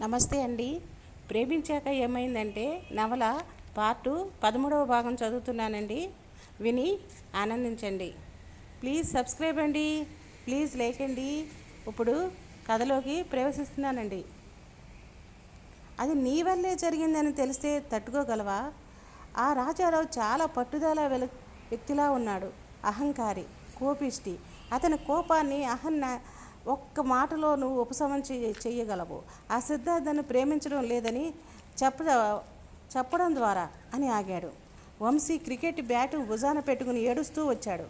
నమస్తే అండి. ప్రేమించాక ఏమైందంటే నవల పార్టు పదమూడవ భాగం చదువుతున్నానండి. విని ఆనందించండి. ప్లీజ్ సబ్స్క్రైబ్ అండి. ప్లీజ్ లైక్ అండి. ఇప్పుడు కథలోకి ప్రవేశిస్తున్నానండి. అది నీ వల్లే జరిగిందని తెలిస్తే తట్టుకోగలవా? ఆ రాజారావు చాలా పట్టుదల వెల వ్యక్తిలా ఉన్నాడు. అహంకారి కోపిష్టి. అతని కోపాన్ని అహన్న ఒక్క మాటలో నువ్వు ఉపశమనం చేయ చేయగలవు ఆ సిద్ధార్థను ప్రేమించడం లేదని చెప్ప చెప్పడం ద్వారా అని ఆగాడు. వంశీ క్రికెట్ బ్యాటు భుజాన పెట్టుకుని ఏడుస్తూ వచ్చాడు.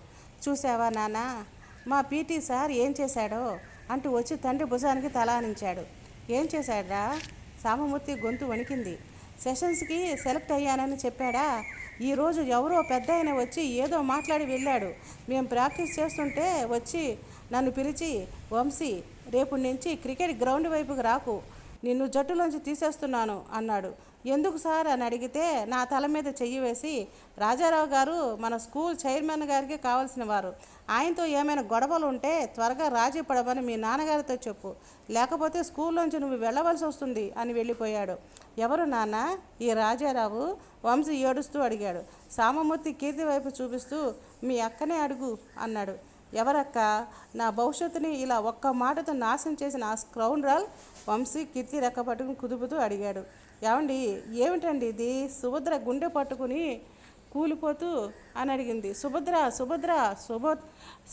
చూసావా నాన్న మా పీటీ సార్ ఏం చేశాడో అంటూ వచ్చి తండ్రి భుజానికి తలానించాడు ఏం చేశాడ్రా? సామమూర్తి గొంతు వణికింది. సెషన్స్కి సెలెక్ట్ అయ్యానని చెప్పాడా? ఈరోజు ఎవరో పెద్ద వచ్చి ఏదో మాట్లాడి వెళ్ళాడు. మేము ప్రాక్టీస్ చేస్తుంటే వచ్చి నన్ను పిలిచి వంశీ రేపు నుంచి క్రికెట్ గ్రౌండ్ వైపుకి రాకు నిన్ను జట్టులోంచి తీసేస్తున్నాను అన్నాడు. ఎందుకు సార్ అని అడిగితే నా తల మీద చెయ్యి వేసి రాజారావు గారు మన స్కూల్ చైర్మన్ గారికి కావాల్సిన వారు. ఆయనతో ఏమైనా గొడవలు ఉంటే త్వరగా రాజీ పడమని మీ నాన్నగారితో చెప్పు. లేకపోతే స్కూల్లోంచి నువ్వు వెళ్ళవలసి వస్తుంది అని వెళ్ళిపోయాడు. ఎవరు నాన్న? ఈ రాజారావు వంశీ ఏడుస్తూ అడిగాడు. సామమూర్తి కీర్తి వైపు చూపిస్తూ మీ అక్కనే అడుగు అన్నాడు. ఎవరక్క? నా భవిష్యత్తుని ఇలా ఒక్క మాటతో నాశనం చేసిన ఆ స్క్రౌండ్రాల్ వంశీ కీర్తి రెక్క పట్టుకుని కుదుపుతూ అడిగాడు. ఏమండి? ఏమిటండి ఇది? సుభద్ర గుండె పట్టుకుని కూలిపోతూ అని అడిగింది. సుభద్ర సుభద్ర సుభ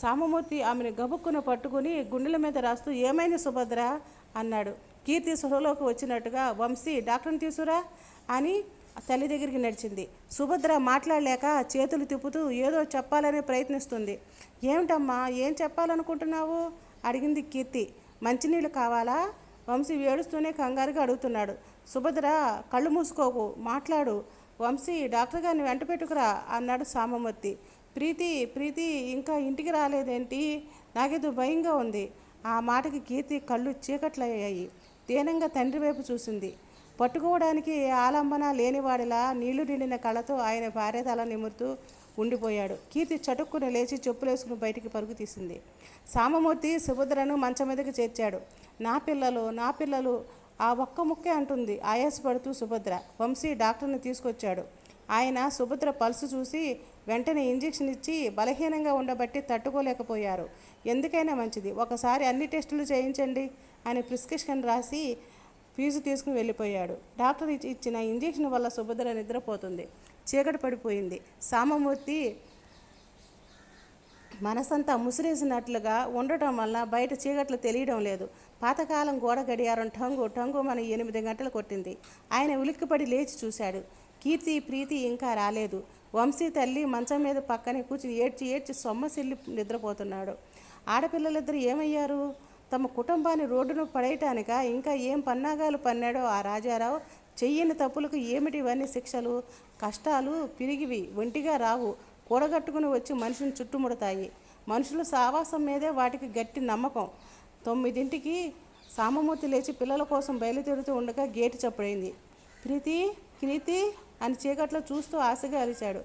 సామమూర్తి ఆమెను గబుక్కున పట్టుకుని గుండెల మీద రాస్తూ ఏమైంది సుభద్ర? అన్నాడు. కీర్తి సృహలోకి వచ్చినట్టుగా వంశీ డాక్టర్ని తీసురా అని తల్లి దగ్గరికి నడిచింది. సుభద్ర మాట్లాడలేక చేతులు తిప్పుతూ ఏదో చెప్పాలని ప్రయత్నిస్తుంది. ఏమిటమ్మా ఏం చెప్పాలనుకుంటున్నావు? అడిగింది కీర్తి. మంచినీళ్ళు కావాలా? వంశీ ఏడుస్తూనే కంగారుగా అడుగుతున్నాడు. సుభద్ర కళ్ళు మూసుకోకు మాట్లాడు. వంశీ డాక్టర్ గారిని వెంట పెట్టుకురా అన్నాడు సామమూర్తి. ప్రీతి ప్రీతి ఇంకా ఇంటికి రాలేదేంటి? నాకేదో భయంగా ఉంది. ఆ మాటకి కీర్తి కళ్ళు చీకట్లయ్యాయి. దీనంగా తండ్రి వైపు చూసింది. పట్టుకోవడానికి ఆలంబన లేనివాడిలా నీళ్ళు నిండిన కళ్ళతో ఆయన భార్య తల నిమురుతూ ఉండిపోయాడు. కీర్తి చటుక్కున లేచి చెప్పులేసుకుని బయటికి పరుగు తీసింది. సామమూర్తి సుభద్రను మంచం మీదకి చేర్చాడు. నా పిల్లలు నా పిల్లలు ఆ ఒక్క ముక్కే అంటుంది ఆయాసపడుతూ సుభద్ర. వంశీ డాక్టర్ని తీసుకొచ్చాడు. ఆయన సుభద్ర పల్సు చూసి వెంటనే ఇంజెక్షన్ ఇచ్చి బలహీనంగా ఉండబట్టి తట్టుకోలేకపోయారు. ఎందుకైనా మంచిది. ఒకసారి అన్ని టెస్టులు చేయించండి అని ప్రిస్క్రిప్షన్ రాసి ఫీజు తీసుకుని వెళ్ళిపోయాడు. డాక్టర్ ఇచ్చి- ఇచ్చిన ఇంజెక్షన్ వల్ల సుభద్ర నిద్రపోతుంది. చీకటి పడిపోయింది. సామమూర్తి మనసంతా ముసిరేసినట్లుగా ఉండటం వల్ల బయట చీకట్లు తెలియడం లేదు. పాతకాలం గోడ గడియారం టంగు టంగు మన ఎనిమిది గంటలు కొట్టింది. ఆయన ఉలిక్కిపడి లేచి చూశాడు. కీర్తి ప్రీతి ఇంకా రాలేదు. వంశీ తల్లి మంచం మీద పక్కనే కూర్చుని ఏడ్చి ఏడ్చి సొమ్మసిల్లి నిద్రపోతున్నాడు. ఆడపిల్లలిద్దరు ఏమయ్యారు? తమ కుటుంబాన్ని రోడ్డును పడేయటానిక? ఇంకా ఏం పన్నాగాలు పన్నాడో ఆ రాజారావు? చెయ్యని తప్పులకు ఏమిటి ఇవన్నీ శిక్షలు? కష్టాలు పిరిగివి ఒంటిగా రావు. కూడగట్టుకుని వచ్చి మనిషిని చుట్టుముడతాయి. మనుషుల సావాసం మీదే వాటికి గట్టి నమ్మకం. తొమ్మిదింటికి సామమూర్తి లేచి పిల్లల కోసం బయలుదేరుతూ ఉండగా గేటు చప్పుడైంది. ప్రీతి ప్రీతి అని చీకట్లో చూస్తూ ఆశగా అలిచాడు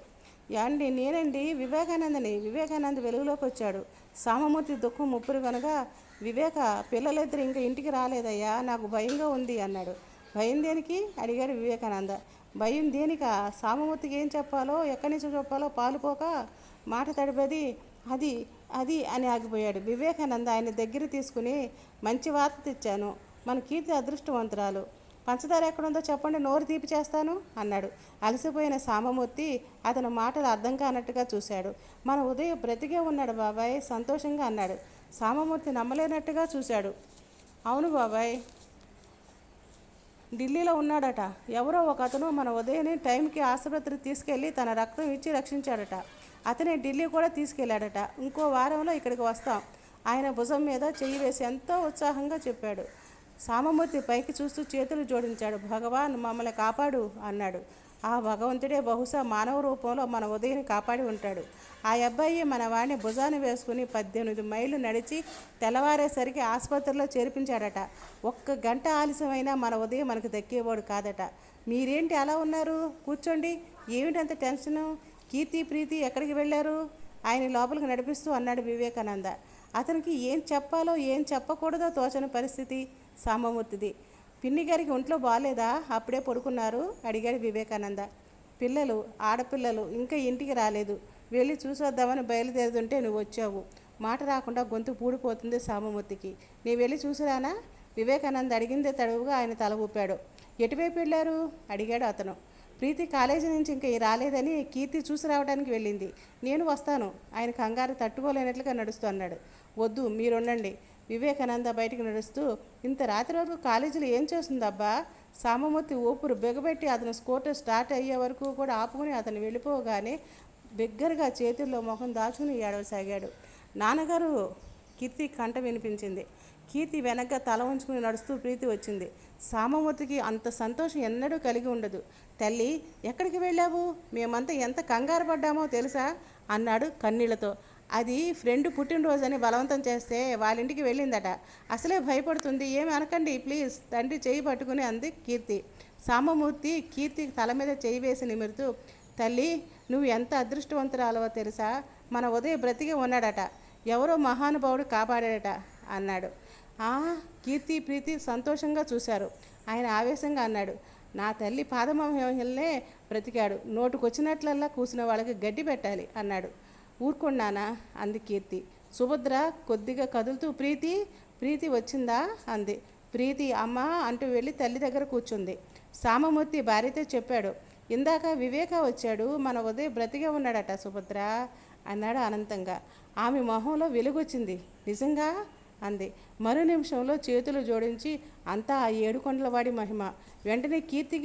యాండి నేనండి వివేకానందని వివేకానంద వెలుగులోకి వచ్చాడు. సామమూర్తి దుఃఖం ముప్పురు కనుక వివేక పిల్లలిద్దరు ఇంకా ఇంటికి రాలేదయ్యా నాకు భయంగా ఉంది అన్నాడు. భయం దేనికి? అడిగాడు వివేకానంద. భయం దేనిక? సామమూర్తికి ఏం చెప్పాలో ఎక్కడి నుంచి చెప్పాలో పాలుపోక మాట తడిపది అది అది అని ఆగిపోయాడు. వివేకానంద ఆయన దగ్గర తీసుకుని మంచి వార్త తెచ్చాను. మన కీర్తి అదృష్టవంతురాలు. పంచదార ఎక్కడుందో చెప్పండి నోరు తీపి చేస్తాను అన్నాడు. అలసిపోయిన సామమూర్తి అతని మాటలు అర్థం కానట్టుగా చూశాడు. మన ఉదయం బ్రతికే ఉన్నాడు బాబాయ్ సంతోషంగా అన్నాడు. సామమూర్తి నమ్మలేనట్టుగా చూశాడు. అవును బాబాయ్. ఢిల్లీలో ఉన్నాడట. ఎవరో ఒక అతను మన ఉదయని టైంకి ఆసుపత్రికి తీసుకెళ్ళి తన రక్తం ఇచ్చి రక్షించాడట. అతనే ఢిల్లీ కూడా తీసుకెళ్ళాడట. ఇంకో వారంలో ఇక్కడికి వస్తాం. ఆయన భుజం మీద చెయ్యి వేసి ఎంతో ఉత్సాహంగా చెప్పాడు. సామమూర్తి పైకి చూస్తూ చేతులు జోడించాడు. భగవాన్ మమ్మల్ని కాపాడు అన్నాడు. ఆ భగవంతుడే బహుశా మానవ రూపంలో మన ఉదయం కాపాడి ఉంటాడు. ఆ అబ్బాయి మన వాడిని భుజాన్ని వేసుకుని పద్దెనిమిది మైళ్ళు నడిచి తెల్లవారేసరికి ఆసుపత్రిలో చేర్పించాడట. ఒక్క గంట ఆలస్యమైనా మన ఉదయం మనకు దక్కేవాడు కాదట. మీరేంటి అలా ఉన్నారు? కూర్చోండి. ఏమిటంత టెన్షను? కీర్తి ప్రీతి ఎక్కడికి వెళ్ళారు? ఆయన లోపలికి నడిపిస్తూ అన్నాడు వివేకానంద. అతనికి ఏం చెప్పాలో ఏం చెప్పకూడదో తోచని పరిస్థితి సాంబమూర్తిది. పిన్ని గారికి ఒంట్లో బాగాలేదా అప్పుడే పడుకున్నారు అడిగాడు వివేకానంద. పిల్లలు ఆడపిల్లలు ఇంకా ఇంటికి రాలేదు. వెళ్ళి చూసొద్దామని బయలుదేరుతుంటే నువ్వు వచ్చావు. మాట రాకుండా గొంతు పూడిపోతుంది సామమూర్తికి. నీ వెళ్ళి చూసిరానా? వివేకానంద అడిగిందే తడువుగా ఆయన తల ఊపాడు. ఎటువైపు వెళ్ళారు? అడిగాడు అతను. ప్రీతి కాలేజీ నుంచి ఇంకా రాలేదని కీర్తి చూసి రావడానికి వెళ్ళింది. నేను వస్తాను. ఆయన కంగారు తట్టుకోలేనట్లుగా నడుస్తూ అన్నాడు. వద్దు మీరుండండి. వివేకానంద బయటికి నడుస్తూ ఇంత రాత్రి వరకు కాలేజీలో ఏం చేస్తుందబ్బా సామమూర్తి ఊపిరి బిగబెట్టి అతను స్కూటర్ స్టార్ట్ అయ్యే వరకు కూడా ఆపుకుని అతను వెళ్ళిపోగానే బిగ్గరగా చేతుల్లో ముఖం దాచుకుని ఏడవసాగాడు. నాన్నగారు కీర్తి కంట వినిపించింది. కీర్తి వెనక్గా తల ఉంచుకుని నడుస్తూ ప్రీతి వచ్చింది. సామమూర్తికి అంత సంతోషం ఎన్నడూ కలిగి ఉండదు. తల్లి ఎక్కడికి వెళ్ళావు? మేమంతా ఎంత కంగారు పడ్డామో తెలుసా? అన్నాడు కన్నీళ్ళతో. అది ఫ్రెండ్ పుట్టినరోజు అని బలవంతం చేస్తే వాళ్ళ ఇంటికి వెళ్ళిందట. అసలే భయపడుతుంది. ఏమి అనకండి ప్లీజ్. తండ్రి చేయి పట్టుకుని అంది కీర్తి. సామమూర్తి కీర్తి తల మీద చేయి వేసి నిమురుతూ తల్లి నువ్వు ఎంత అదృష్టవంతురాలవో తెలుసా? మన ఉదయం బ్రతికి ఉన్నాడట. ఎవరో మహానుభావుడు కాపాడాడట అన్నాడు. ఆ? కీర్తి ప్రీతి సంతోషంగా చూశారు. ఆయన ఆవేశంగా అన్నాడు నా తల్లి పాదమహిళనే బ్రతికాడు. నోటుకొచ్చినట్లల్లా కూసిన వాళ్ళకి గడ్డి పెట్టాలి అన్నాడు. ఊరుకున్నానా? అంది కీర్తి. సుభద్ర కొద్దిగా కదులుతూ ప్రీతి ప్రీతి వచ్చిందా? అంది. ప్రీతి అమ్మ అంటూ వెళ్ళి తల్లి దగ్గర కూర్చుంది. సామమూర్తి భార్యతో చెప్పాడు ఇందాక వివేక వచ్చాడు మన ఉదయం బ్రతికే ఉన్నాడట సుభద్ర అన్నాడు అనంతంగా. ఆమె మొహంలో వెలుగొచ్చింది నిజంగా? అంది. మరో నిమిషంలో చేతులు జోడించి అంతా ఆ ఏడుకొండలవాడి మహిమ. వెంటనే కీర్తికి